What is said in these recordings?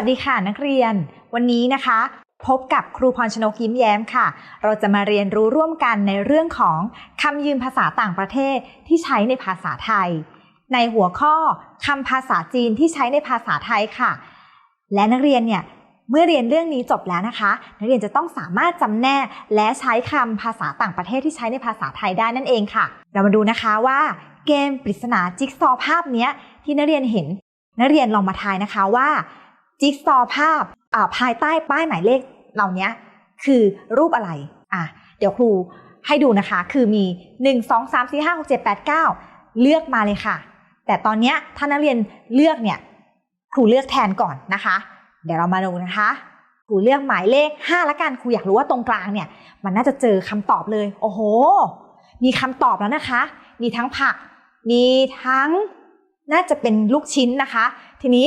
วัสดีค่ะนักเรียน วันนี้นะคะ พบกับครูพรชนกยิ้มแย้มค่ะ เราจะมาเรียนรู้ร่วมกันในเรื่องของคำยืมภาษาต่างประเทศที่ใช้ในภาษาไทย ในหัวข้อคำภาษาจีนที่ใช้ในภาษาไทยค่ะ และนักเรียนเนี่ยเมื่อเรียนเรื่องนี้จบแล้วนะคะ นักเรียนจะต้องสามารถจำแนกและใช้คำภาษาต่างประเทศที่ใช้ในภาษาไทยได้นั่นเองค่ะ เรามาดูนะคะว่าเกมปริศนาจิ๊กซอภาพนี้ที่นักเรียนเห็น นักเรียนลองมาทายนะคะว่า จิ๊กซอว์ภาพอ่าภายใต้ป้ายหมายเลขเหล่านี้คือรูปอะไรอะเดี๋ยวครูให้ดูนะคะ คือมี 1 2 3 4 5 6 7 8 9 เลือกมาเลยค่ะ แต่ตอนเนี้ยถ้านักเรียนเลือกเนี่ยครูเลือกแทนก่อนนะคะ เดี๋ยวเรามาดูนะคะครูเลือกหมายเลข 5 ละกันครูอยากรู้ว่าตรงกลางเนี่ย มันน่าจะเจอคำตอบเลย โอ้โห มีคำตอบแล้วนะคะ มีทั้งผัก มีทั้งน่าจะเป็นลูกชิ้นนะคะ ทีนี้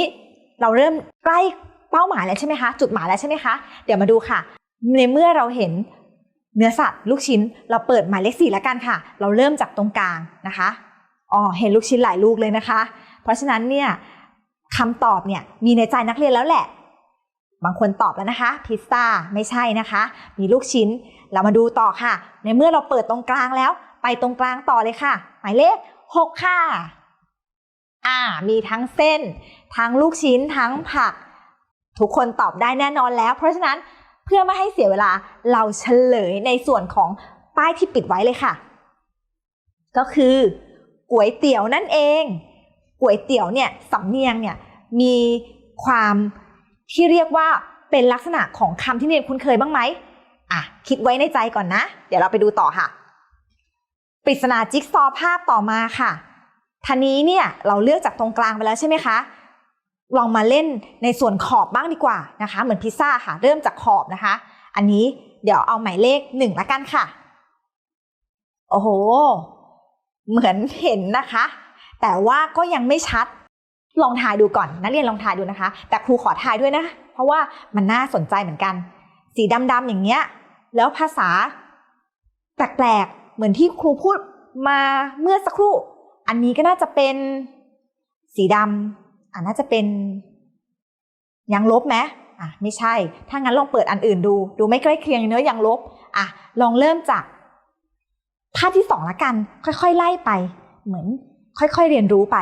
เราเริ่มใกล้เป้าหมายแล้วใช่ไหมคะ จุดหมายแล้วใช่ไหมคะ เดี๋ยวมาดูค่ะ ในเมื่อเราเห็นเนื้อสัตว์ลูกชิ้น เราเปิดหมายเลขสี่แล้วกันค่ะ เราเริ่มจากตรงกลางนะคะ อ๋อ เห็นลูกชิ้นหลายลูกเลยนะคะ เพราะฉะนั้นเนี่ยคำตอบเนี่ยมีในใจนักเรียนแล้วแหละ บางคนตอบแล้วนะคะ พิซซ่าไม่ใช่นะคะ มีลูกชิ้น เรามาดูต่อค่ะ ในเมื่อเราเปิดตรงกลางแล้ว ไปตรงกลางต่อเลยค่ะ หมายเลขหกค่ะ อ่า มีทั้งเส้น ทั้งลูกชิ้น ทั้งผัก ทุกคนตอบได้แน่นอนแล้ว เพราะฉะนั้นเพื่อไม่ให้เสียเวลาเราเฉลยในส่วนของป้ายที่ปิดไว้เลยค่ะ ก็คือก๋วยเตี๋ยวนั่นเองก๋วยเตี๋ยวเนี่ยสำเนียงเนี่ยมีความที่เรียกว่าเป็นลักษณะของคำที่เรียนคุ้นเคยบ้างไหมอะคิดไว้ในใจก่อนนะ เดี๋ยวเราไปดูต่อค่ะ ปริศนาจิ๊กซอภาพต่อมาค่ะ ทีนี้เนี่ยเราเลือกจากตรงกลางไปแล้วใช่ไหมคะ ลองมาเล่นในส่วนขอบบ้างดีกว่านะคะ เหมือนพิซซ่าค่ะ เริ่มจากขอบนะคะ อันนี้เดี๋ยวเอาหมายเลขหนึ่งละกันค่ะ โอ้โห เหมือนเห็นนะคะ แต่ว่าก็ยังไม่ชัด ลองทายดูก่อน นักเรียนลองทายดูนะคะ แต่ครูขอทายด้วยนะ เพราะว่ามันน่าสนใจเหมือนกัน สีดำๆอย่างเงี้ย แล้วภาษาแปลกๆ เหมือนที่ครูพูดมาเมื่อสักครู่ อันนี้ก็น่าจะเป็นสีดำอ่าน่าจะเป็นยังลบไหมอะไม่ใช่ ถ้างั้นลองเปิดอันอื่นดู ดูไม่ใกล้เคียงเนื้อยังลบอะลองเริ่มจากภาพที่สองละกัน ค่อยๆไล่ไป เหมือน ค่อยๆเรียนรู้ไป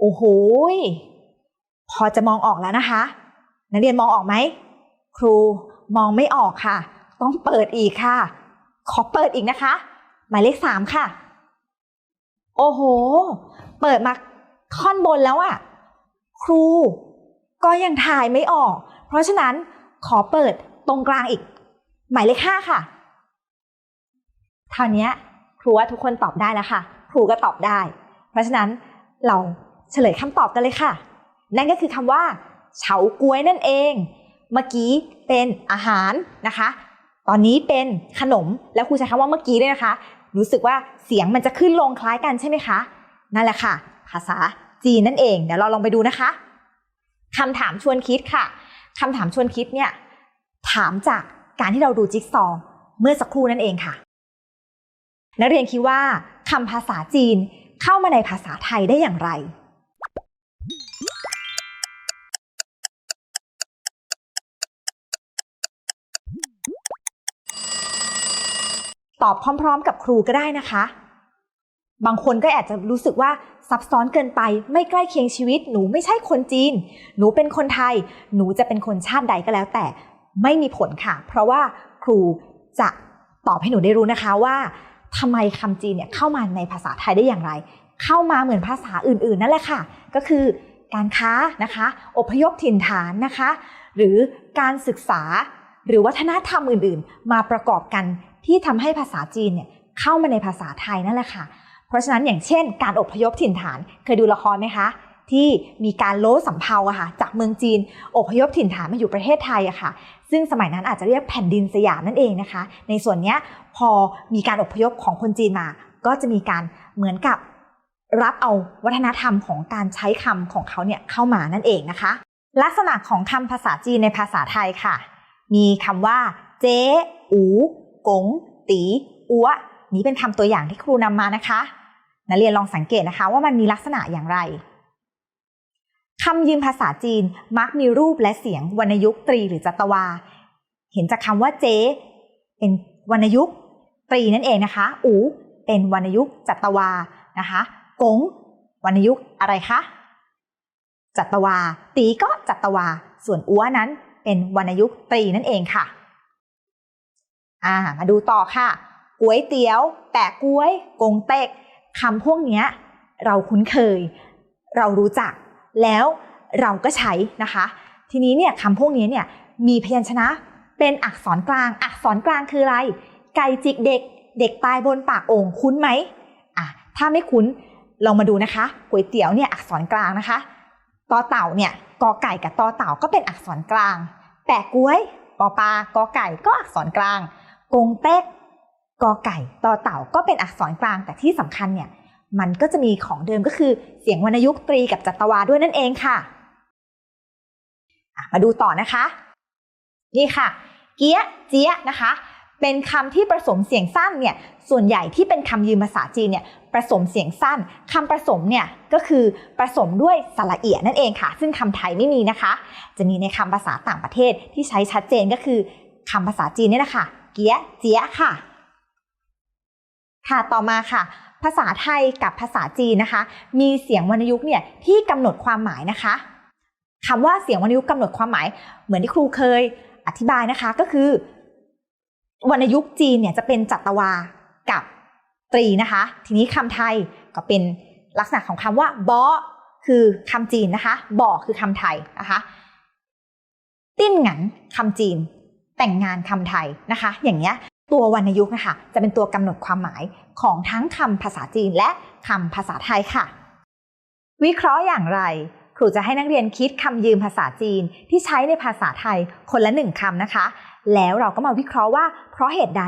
โอ้โหพอจะมองออกแล้วนะคะ นักเรียนมองออกไหม ครูมองไม่ออกค่ะ ต้องเปิดอีกค่ะ ขอเปิดอีกนะคะ หมายเลขสามค่ะ โอ้โห เปิดมาท่อนบนแล้วอะครูก็ยังถ่ายไม่ออก เพราะฉะนั้นขอเปิดตรงกลางอีก หมายเลขห้าค่ะเท่านี้ครูว่าทุกคนตอบได้แล้วค่ะ ครูก็ตอบได้ เพราะฉะนั้นเราเฉลยคำตอบกันเลยค่ะ นั่นก็คือคำว่าเฉาก๊วยนั่นเอง เมื่อกี้เป็นอาหารนะคะ ตอนนี้เป็นขนม แล้วครูใช้คำว่าเมื่อกี้ด้วยนะคะ รู้สึกว่าเสียงมันจะขึ้นลงคล้ายกันใช่ไหมคะ นั่นแหละค่ะ ภาษาจีนนั่นเอง เดี๋ยวเราลองไปดูนะคะคำถามชวนคิดค่ะคำถามชวนคิดเนี่ยถามจากการที่เราดูจิ๊กซอว์เมื่อสักครู่นั่นเองค่ะ นักเรียนคิดว่าคำภาษาจีนเข้ามาในภาษาไทยได้อย่างไร ตอบพร้อม ๆ กับครูก็ได้นะคะ บางคนก็อาจจะรู้สึกว่าซับซ้อนเกินไปไม่ใกล้เคียงชีวิต หนูไม่ใช่คนจีน หนูเป็นคนไทย หนูจะเป็นคนชาติใดก็แล้ว แต่ไม่มีผลค่ะ เพราะว่าครูจะตอบให้หนูได้รู้นะคะว่าทำไมคำจีนเนี่ยเข้ามาในภาษาไทยได้อย่างไร เข้ามาเหมือนภาษาอื่น ๆ นั่นแหละค่ะ ก็คือการค้านะคะ อพยพถิ่นฐานนะคะ หรือการศึกษาหรือวัฒนธรรมอื่น ๆ มาประกอบกัน ที่ทำให้ภาษาจีนเนี่ยเข้ามาในภาษาไทยนั่นแหละค่ะ เพราะฉะนั้นอย่างเช่น การอพยพถิ่นฐานเคยดูละครไหมคะ ที่มีการโล้สำเภาอะค่ะจากเมืองจีนอพยพถิ่นฐานมาอยู่ประเทศไทยอะค่ะ ซึ่งสมัยนั้นอาจจะเรียกแผ่นดินสยามนั่นเองนะคะ ในส่วนเนี้ยพอมีการอพยพของคนจีนมา ก็จะมีการเหมือนกับรับเอาวัฒนธรรมของการใช้คำของเขาเนี่ยเข้ามานั่นเองนะคะ ลักษณะของคำภาษาจีนในภาษาไทยค่ะ มีคำว่า เจ๊อู กง ตีอัวนี้เป็นคำตัวอย่างที่ครูนำมานะคะนักเรียนลองสังเกตนะคะว่ามันมีลักษณะอย่างไรคำยืมภาษาจีนมักมีรูปและเสียงวรรณยุกต์ตรีหรือจัตวา เห็นจากคำว่าเจ เป็นวรรณยุกต์ตรีนั่นเองนะคะ อู เป็นวรรณยุกต์จัตวานะคะ กง วรรณยุกต์อะไรคะ จัตวา ตีก็จัตวา ส่วนอัวนั้นเป็นวรรณยุกต์ตรีนั่นเองค่ะ อ่ามาดูต่อค่ะก๋วยเตี๋ยว แปะกล้วย กงเต็กคำพวกนี้เราคุ้นเคย เรารู้จัก แล้วเราก็ใช้นะคะ ทีนี้เนี่ยคำพวกนี้เนี่ยมีพยัญชนะเป็นอักษรกลาง อักษรกลางคืออะไร ไก่จิกเด็ก เด็กตายบนปากโอ่งคุ้นไหมอะถ้าไม่คุ้นลองมาดูนะคะก๋วยเตี๋ยวเนี่ยอักษรกลางนะคะตอเต่าเนี่ยกอไก่กับตอเต่าก็เป็นอักษรกลาง แปะกล้วยปอปลากอไก่ก็อักษรกลาง กงเต็กกอไก่ต่อเต่าก็เป็นอักษรกลางแต่ที่สำคัญเนี่ยมันก็จะมีของเดิมก็คือเสียงวรรณยุกต์ตรีกับจัตวาด้วยนั่นเองค่ะ มาดูต่อนะคะ นี่ค่ะ เกี้ยเจี๊ยนะคะ เป็นคำที่ผสมเสียงสั้นเนี่ยส่วนใหญ่ที่เป็นคำยืมภาษาจีนเนี่ยผสมเสียงสั้นคำผสมเนี่ยก็คือผสมด้วยสระเอียนั่นเองค่ะ ซึ่งคำไทยไม่มีนะคะ จะมีในคำภาษาต่างประเทศที่ใช้ชัดเจนก็คือคำภาษาจีนนี่แหละค่ะ เกียเจียค่ะ ค่ะต่อมาค่ะ ภาษาไทยกับภาษาจีนนะคะ มีเสียงวรรณยุกต์เนี่ยที่กำหนดความหมายนะคะคำว่าเสียงวรรณยุกต์กำหนดความหมาย เหมือนที่ครูเคยอธิบายนะคะก็คือ วรรณยุกต์จีนเนี่ยจะเป็นจัตวากับตรีนะคะ ทีนี้คำไทยก็เป็นลักษณะของคำว่าบอคือคำจีนนะคะ บ่อคือคำไทยนะคะ ติ้นหงันคำจีน แต่งงานคำไทยนะคะ อย่างเงี้ยตัววรรณยุกต์นะคะจะเป็นตัวกำหนดความหมายของทั้งคำภาษาจีนและคำภาษาไทยค่ะ วิเคราะห์อย่างไร ครูจะให้นักเรียนคิดคำยืมภาษาจีนที่ใช้ในภาษาไทยคนละหนึ่งคำนะคะ แล้วเราก็มาวิเคราะห์ว่า เพราะเหตุใด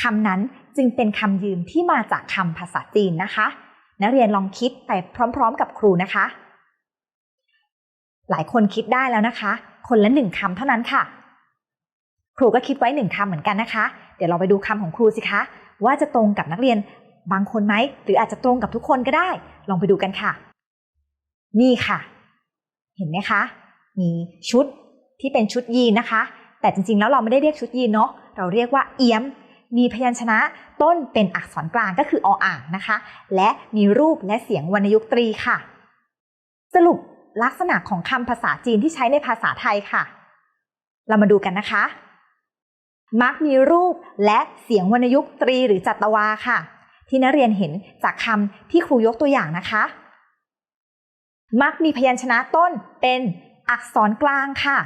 คำนั้นจึงเป็นคำยืมที่มาจากคำภาษาจีนนะคะ นักเรียนลองคิดไปพร้อม ๆ กับครูนะคะ หลายคนคิดได้แล้วนะคะ คนละหนึ่งคำเท่านั้นค่ะ ครูก็คิดไว้หนึ่งคำเหมือนกันนะคะ เดี๋ยวเราไปดูคำของครูสิคะ ว่าจะตรงกับนักเรียนบางคนไหม หรืออาจจะตรงกับทุกคนก็ได้ ลองไปดูกันค่ะ นี่ค่ะ เห็นไหมคะ มีชุดที่เป็นชุดยีนนะคะ แต่จริงๆแล้วเราไม่ได้เรียกชุดยีนเนาะ เราเรียกว่าเอี้ยม มีพยัญชนะต้นเป็นอักษรกลางก็คือออ่างนะคะ และมีรูปและเสียงวรรณยุกต์ตรีค่ะ สรุปลักษณะของคำภาษาจีนที่ใช้ในภาษาไทยค่ะ เรามาดูกันนะคะ มักมีรูปและเสียงวรรณยุกต์ตรีหรือจัตวาค่ะ ที่นักเรียนเห็นจากคำที่ครูยกตัวอย่างนะคะ มักมีพยัญชนะต้นเป็นอักษรกลางค่ะ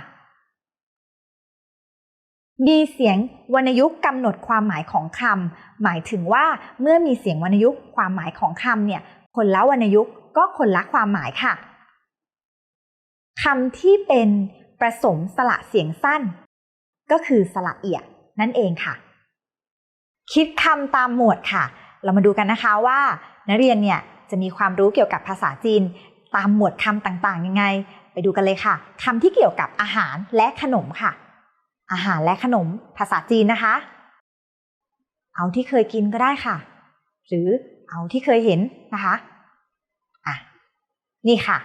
มีเสียงวรรณยุกต์กำหนดความหมายของคำหมายถึงว่าเมื่อมีเสียงวรรณยุกต์ความหมายของคำเนี่ย คนละวรรณยุกต์ก็คนละความหมายค่ะคำที่เป็นประสมสระเสียงสั้น ก็คือสระเอียด นั่นเองค่ะ คิดคำตามหมวดค่ะ เรามาดูกันนะคะว่า นักเรียนเนี่ยจะมีความรู้เกี่ยวกับภาษาจีน ตามหมวดคำต่างๆ ยังไง ไปดูกันเลยค่ะคำที่เกี่ยวกับอาหารและขนมค่ะ อาหารและขนม ภาษาจีนนะคะ เอาที่เคยกินก็ได้ค่ะ หรือเอาที่เคยเห็นนะคะอะนี่ค่ะ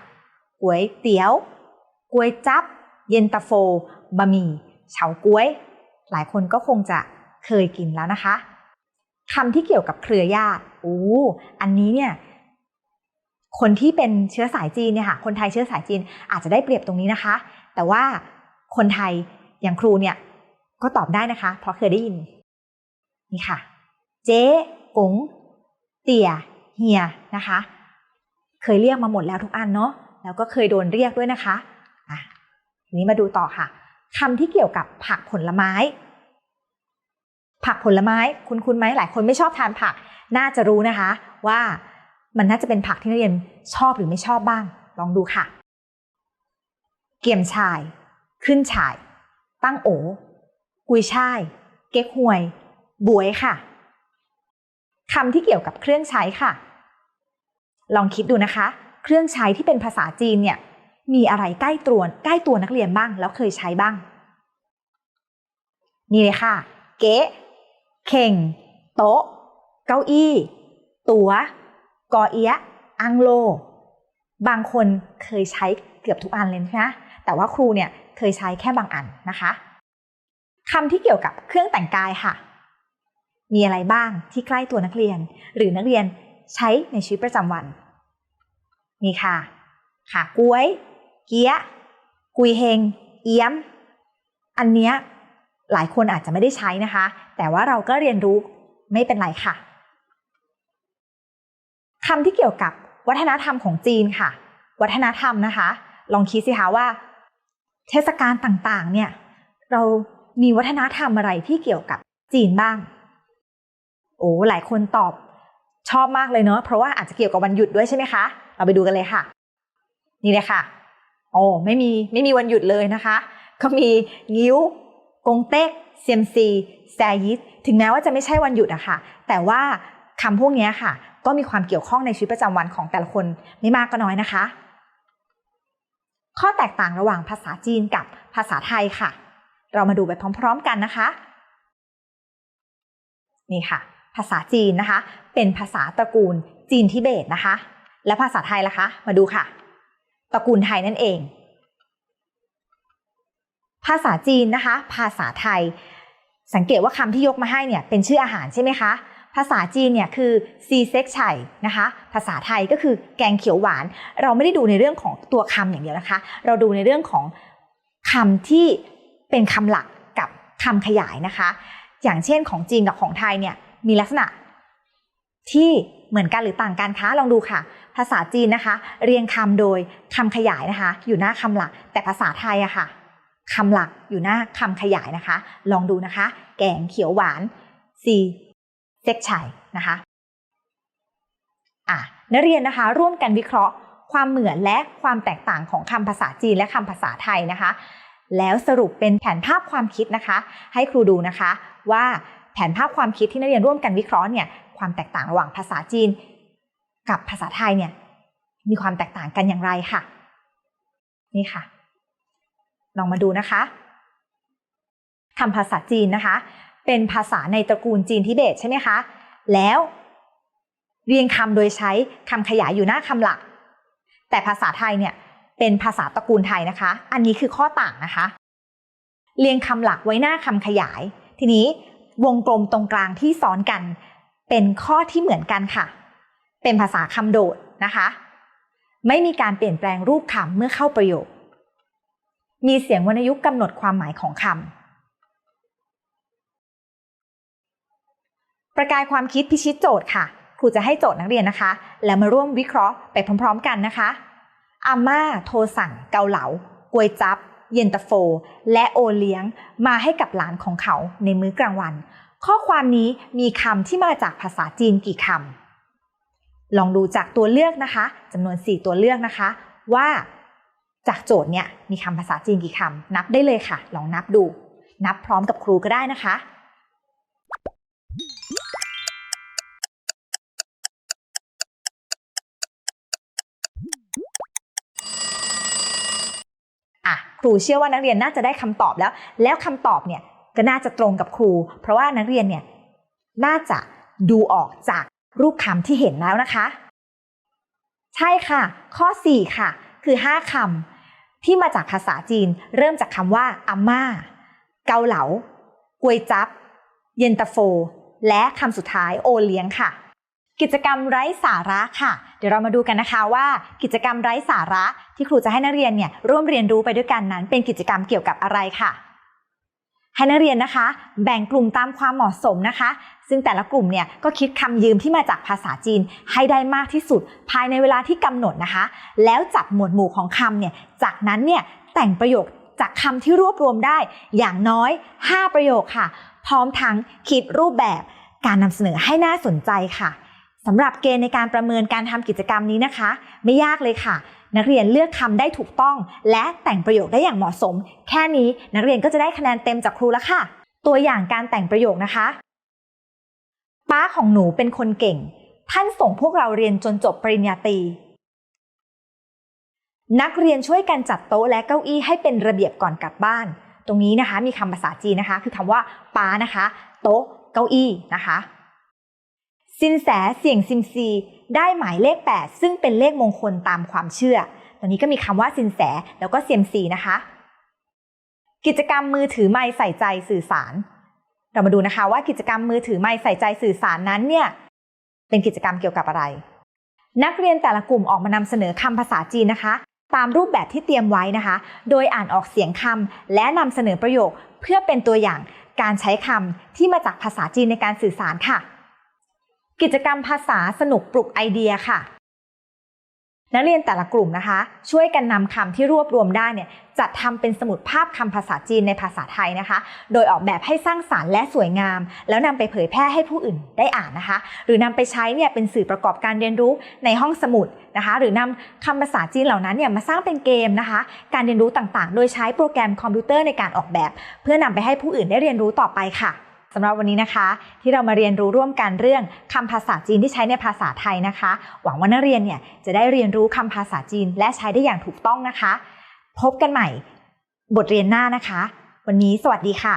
ก๋วยเตี๋ยวก๋วยจับ เย็นตาโฟ บะหมี่ เฉาก๊วย หลายคนก็คงจะเคยกินแล้วนะคะคำที่เกี่ยวกับเครือญาติโอ้อันนี้เนี่ยคนที่เป็นเชื้อสายจีนเนี่ยค่ะคนไทยเชื้อสายจีนอาจจะได้เปรียบตรงนี้นะคะ แต่ว่าคนไทยอย่างครูเนี่ยก็ตอบได้นะคะ เพราะเคยได้ยินนี่ค่ะ เจ๊กงเตี่ยเฮียนะคะ เคยเรียกมาหมดแล้วทุกอันเนาะแล้วก็เคยโดนเรียกด้วยนะคะอะทีนี้มาดูต่อค่ะ คำที่เกี่ยวกับผักผลไม้ ผักผลไม้คุณคุณไหมหลายคนไม่ชอบทานผัก น่าจะรู้นะคะ ว่ามันน่าจะเป็นผักที่นักเรียนชอบหรือไม่ชอบบ้าง ลองดูค่ะ เกี่ยมชาย ขึ้นชาย ตั้งโอ กุยช่าย เก๊กฮวย บวยค่ะคำที่เกี่ยวกับเครื่องใช้ค่ะ ลองคิดดูนะคะ เครื่องใช้ที่เป็นภาษาจีนเนี่ย มีอะไรใกล้ตัวใกล้ตัวนักเรียนบ้าง แล้วเคยใช้บ้าง นี่เลยค่ะ เก๊ะเข่ง โต๊ะ เก้าอี้ ตัวกอเอียะอังโล บางคนเคยใช้เกือบทุกอันเลยนะแต่ว่าครูเนี่ยเคยใช้แค่บางอันนะคะคำที่เกี่ยวกับเครื่องแต่งกายค่ะ มีอะไรบ้างที่ใกล้ตัวนักเรียน หรือนักเรียนใช้ในชีวิตประจำวัน นี่ค่ะ ขากล้วย เกี้ยกุยเฮง เอี้ยม อันเนี้ยหลายคนอาจจะไม่ได้ใช้นะคะ แต่ว่าเราก็เรียนรู้ไม่เป็นไรค่ะคำที่เกี่ยวกับวัฒนธรรมของจีนค่ะ วัฒนธรรมนะคะ ลองคิดสิคะว่า เทศกาลต่างๆ เนี่ย เรามีวัฒนธรรมอะไรที่เกี่ยวกับจีนบ้าง โอ้หลายคนตอบชอบมากเลยเนาะเพราะว่าอาจจะเกี่ยวกับวันหยุดด้วยใช่ไหมคะ เราไปดูกันเลยค่ะ นี่เลยค่ะ โอ้ไม่มีไม่มีวันหยุดเลยนะคะ ก็มีงิ้ว กงเต็กเซียมซีแซยิสถึงแม้ว่าจะไม่ใช่วันหยุดอะค่ะ แต่ว่าคำพวกนี้ค่ะ ก็มีความเกี่ยวข้องในชีวิตประจำวันของแต่ละคนไม่มากก็น้อยนะคะ ข้อแตกต่างระหว่างภาษาจีนกับภาษาไทยค่ะ เรามาดูไปพร้อม ๆ กันนะคะ นี่ค่ะ ภาษาจีนนะคะ เป็นภาษาตระกูลจีนทิเบตนะคะ และภาษาไทยล่ะคะ มาดูค่ะ ตระกูลไทยนั่นเอง ภาษาจีนนะคะ ภาษาไทย สังเกตว่าคำที่ยกมาให้เนี่ยเป็นชื่ออาหารใช่ไหมคะ ภาษาจีนเนี่ยคือซีเซ็กไฉนะคะ ภาษาไทยก็คือแกงเขียวหวาน เราไม่ได้ดูในเรื่องของตัวคำอย่างเดียวนะคะ เราดูในเรื่องของคำที่เป็นคำหลักกับคำขยายนะคะ อย่างเช่นของจีนกับของไทยเนี่ยมีลักษณะที่ เหมือนกันหรือต่างกันคะลองดูค่ะ ภาษาจีนนะคะ เรียงคำโดยคำขยายนะคะ อยู่หน้าคำหลัก แต่ภาษาไทยอะค่ะคำหลักอยู่หน้าคำขยายนะคะ ลองดูนะคะ แกงเขียวหวานซีเซ็กชัยนะคะอะนักเรียนนะคะ ร่วมกันวิเคราะห์ ความเหมือนและความแตกต่างของคำภาษาจีนและคำภาษาไทยนะคะ แล้วสรุปเป็นแผนภาพความคิดนะคะ ให้ครูดูนะคะว่าแผนภาพความคิดที่นักเรียนร่วมกันวิเคราะห์เนี่ย ความแตกต่างระหว่างภาษาจีน กับภาษาไทยเนี่ยมีความแตกต่างกันอย่างไรค่ะ นี่ค่ะ ลองมาดูนะคะคำภาษาจีนนะคะ เป็นภาษาในตระกูลจีนทิเบตใช่ไหมคะ แล้วเรียงคำโดยใช้คำขยายอยู่หน้าคำหลัก แต่ภาษาไทยเนี่ยเป็นภาษาตระกูลไทยนะคะ อันนี้คือข้อต่างนะคะ เรียงคำหลักไว้หน้าคำขยาย ทีนี้วงกลมตรงกลางที่ซ้อนกัน เป็นข้อที่เหมือนกันค่ะ เป็นภาษาคำโดดนะคะ ไม่มีการเปลี่ยนแปลงรูปคำเมื่อเข้าประโยค มีเสียงวรรณยุกต์กำหนดความหมายของคำ ประกายความคิดพิชิตโจทย์ค่ะ ครูจะให้โจทย์นักเรียนนะคะ แล้วมาร่วมวิเคราะห์ไปพร้อมๆกันนะคะ อาม่าโทรสั่งเกาเหลากวยจับ เย็นตาโฟ และโอเลี้ยงมาให้กับหลานของเขาในมื้อกลางวัน ข้อความนี้มีคำที่มาจากภาษาจีนกี่คำลองดูจากตัวเลือกนะคะจำนวน 4 ตัวเลือกนะคะ ว่าจากโจทย์เนี่ยมีคำภาษาจีนกี่คำนับได้เลยค่ะ ลองนับดู นับพร้อมกับครูก็ได้นะคะ อะ ครูเชื่อว่านักเรียนน่าจะได้คำตอบแล้ว แล้วคำตอบเนี่ย ก็น่าจะตรงกับครู เพราะว่านักเรียนเนี่ยน่าจะดูออกจากรูปคำที่เห็นแล้วนะคะ ใช่ค่ะ ข้อ 4 ค่ะ คือ 5คำที่มาจากภาษาจีน เริ่มจากคำว่าอาม่า เกาเหลากวยจับ เย็นตาโฟ และคำสุดท้ายโอเลี้ยงค่ะ กิจกรรมไร้สาระค่ะ เดี๋ยวเรามาดูกันนะคะว่า กิจกรรมไร้สาระที่ครูจะให้นักเรียนเนี่ยร่วมเรียนรู้ไปด้วยกันนั้น เป็นกิจกรรมเกี่ยวกับอะไรค่ะ ให้นักเรียนนะคะ แบ่งกลุ่มตามความเหมาะสมนะคะ ซึ่งแต่ละกลุ่มเนี่ยก็คิดคำยืมที่มาจากภาษาจีนให้ได้มากที่สุด ภายในเวลาที่กำหนดนะคะ แล้วจัดหมวดหมู่ของคำเนี่ยจากนั้นเนี่ยแต่งประโยคจากคำที่รวบรวมได้อย่างน้อย 5 ประโยคค่ะ พร้อมทั้งคิดรูปแบบการนำเสนอให้น่าสนใจค่ะสำหรับเกณฑ์ในการประเมินการทำกิจกรรมนี้นะคะ ไม่ยากเลยค่ะ นักเรียนเลือกคำได้ถูกต้อง และแต่งประโยคได้อย่างเหมาะสม แค่นี้นักเรียนก็จะได้คะแนนเต็มจากครูแล้วค่ะ ตัวอย่างการแต่งประโยคนะคะ ป้าของหนูเป็นคนเก่ง ท่านส่งพวกเราเรียนจนจบปริญญาตรีนักเรียนช่วยกันจัดโต๊ะและเก้าอี้ให้เป็นระเบียบก่อนกลับบ้าน ตรงนี้นะคะ มีคำภาษาจีนนะคะ คือคำว่าป้านะคะ โต๊ะ เก้าอี้นะคะ สินแสเสี่ยงซิมซี ได้หมายเลข 8 ซึ่งเป็นเลขมงคลตามความเชื่อ ตอนนี้ก็มีคำว่าสินแสแล้วก็เซียมซีนะคะ กิจกรรมมือถือไม้ใส่ใจสื่อสาร เรามาดูนะคะว่ากิจกรรมมือถือไม้ใส่ใจสื่อสารนั้นเนี่ยเป็นกิจกรรมเกี่ยวกับอะไร นักเรียนแต่ละกลุ่มออกมานำเสนอคำภาษาจีนนะคะ ตามรูปแบบที่เตรียมไว้นะคะ โดยอ่านออกเสียงคำและนำเสนอประโยคเพื่อเป็นตัวอย่างการใช้คำที่มาจากภาษาจีนในการสื่อสารค่ะ กิจกรรมภาษาสนุกปลุกไอเดียค่ะ นักเรียนแต่ละกลุ่มนะคะ ช่วยกันนำคำที่รวบรวมได้เนี่ยจัดทำเป็นสมุดภาพคำภาษาจีนในภาษาไทยนะคะ โดยออกแบบให้สร้างสารรค์และสวยงาม แล้วนำไปเผยแพร่ให้ผู้อื่นได้อ่านนะคะ หรือนำไปใช้เนี่ยเป็นสื่อประกอบการเรียนรู้ในห้องสมุดนะคะ หรือนำคำภาษาจีนเหล่านั้นเนี่ยมาสร้างเป็นเกมนะคะ การเรียนรู้ต่างๆ โดยใช้โปรแกรมคอมพิวเตอร์ในการออกแบบ เพื่อนำไปให้ผู้อื่นได้เรียนรู้ต่อไปค่ะ สำหรับวันนี้นะคะ ที่เรามาเรียนรู้ร่วมกันเรื่องคำภาษาจีนที่ใช้ในภาษาไทยนะคะ หวังว่านักเรียนเนี่ยจะได้เรียนรู้คำภาษาจีนและใช้ได้อย่างถูกต้องนะคะ พบกันใหม่บทเรียนหน้านะคะ วันนี้สวัสดีค่ะ